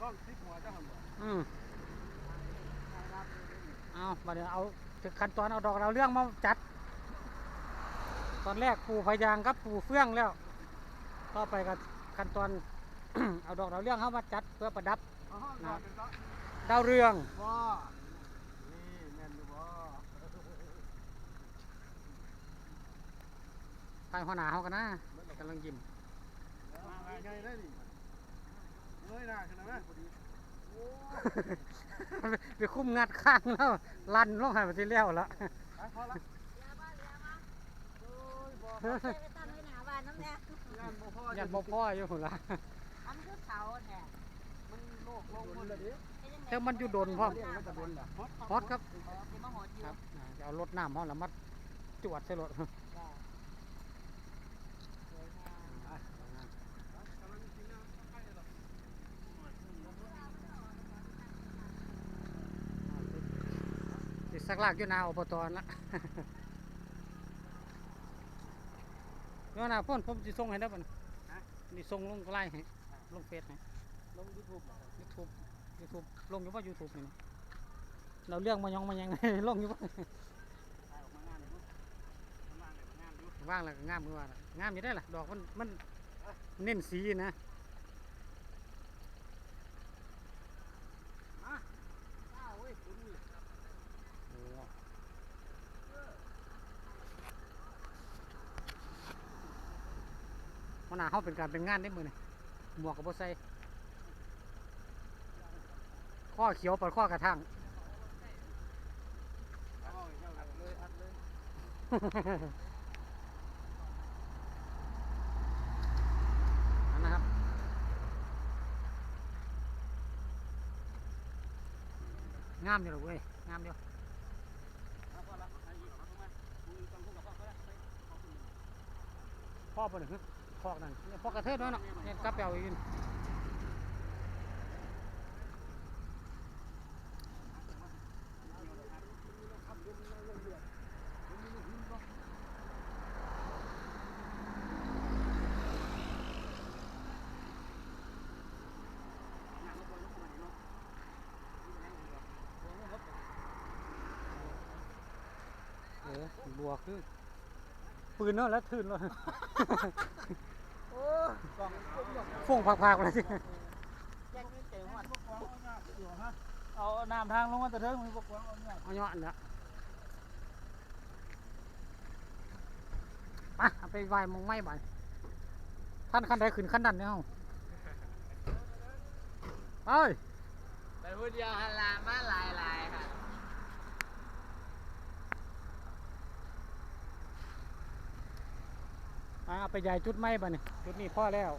กล้องทิศหัวเจ้าหันบ่อืมเอามาเดี๋ยวเอาถึงขั้นตอนเอาดอกเราวเรื่องมาจัด ตอนแรกปลูกพะยางกับปลูกเฟื่องแล้ว ต่อไปกับขั้นตอน เอาดอกเราวเรื่องเข้ามาจัดเพื่อประดับ อ๋อดอกเป็นก็ดาวเรือง บ่นี่แม่นอยู่บ่ทายหัวหน้าเขากันนะกำลังยิ้มมามาไงได้นี่ เงยหน้าขึ้นมาไหมพอดีโอ้ไปคุ้มงัดข้างแล้วลั่นลงใหายไปที่แล้วละไปพอละเรือมาเรือมาโอ้ยบ่เฮ้ยไปตั้งไว้หน้าบ้านน้ำแน่งานบ่พอยันบ่พ่ออยู่หุ่นละอันคือเขาแท้มันโลกลงหมดเลยดิแต่มันอยู่โดนพร้อมเรื่องมันจะโดนล่ะฮอตครับสิมาหดอยู่ครับอ่าจะเอารถน้ำห้องแล้วมัดจวดใส่รถ จ้าสวยงาม ติด สักลากอยู่หนาอบตละเดี๋ยวนะพ่นผมจะส่งให้ได้ป่ะนี่ส่งลงไลน์ให้ลงเฟซให้ลงยูทูบยูทูบยูทูบลงอยู่ว่ายูทูบนี่นะเราเรื่องมายองมายังลงอยู่ว่าถ่ายออกมางานเลยมั้งมางานเลยมางานอยู่ว่างแล้วก็งามมือว่าล่ะงามอยู่ได้ล่ะดอกมันมันเน้นสีนะ อ้าวเว้ยคุณนี่ โอ้ มันหนาเขาเป็นการเป็นงานได้มือนี่หมวกกับโบใส่ข้อเขียวปัดข้อกระทั่งนะครับงามอยู่หรอเว้ยงามอยู่เอาพอละให้อีกเอ คองพูดกับพ่อก็ได้ไปขอบคุณพ่อปะเนี่ยพอกนั่นเนี่ยพอกกระเทยด้วยเนาะเนี่ยกลับไปเอาอีกเออบัวคือปืนเนาะแล้วทื่นเลย ฟงพักๆเลยสิยังไม่เจ๋งว่ะพวกกวางเอาหน้าอยู่ฮะเอาน้ำทางลงมาแต่เทิงมีพวกกวางเอาหน้าเอาเนาะอันเนี้ยมาเอาไปไหว้หมองไม้บ่ายท่านขั้นใดขึ้นขั้นดันเนี่ยเอาเอ้ยไปพูดเดียวฮัลลามาลายลายค่ะ มา เอาไปใหญ่จุดไม้บ่เนี่ยจุดนี้พ่อแล้ว